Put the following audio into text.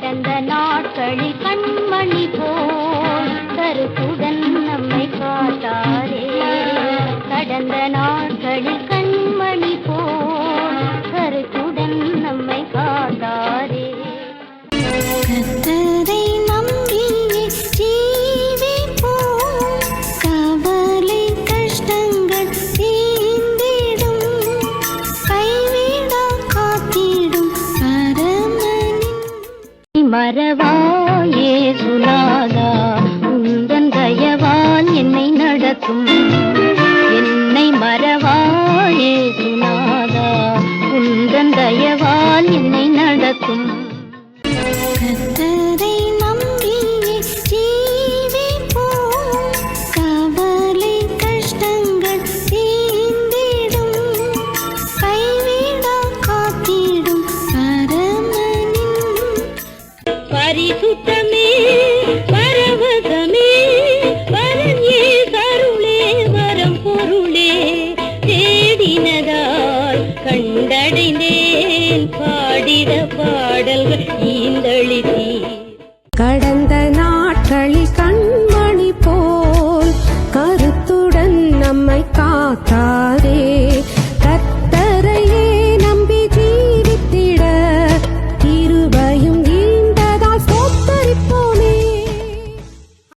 கடந்த நாட்களில் கண்மணி போல் கருத்துடன் நம்மை காத்தாரே. கடந்த நாட்களில் கண்மணி போல் கருத்துடன் மறவாயே சுனாதா உந்தன் தயவால் என்னை நடத்தும். என்னை மறவாயே சுனாதா உந்தன் தயவால் பரிசுத்தமே பரவகமே பரஞ்சே கருளே வரம் பொருளே தேடினதால் கண்டடைந்தேன். பாடிட பாடல்கள் ஈந்தளித்தீ. கடந்த நாட்களில் கண்மணி போல் கருத்துடன் நம்மை காத்தார்.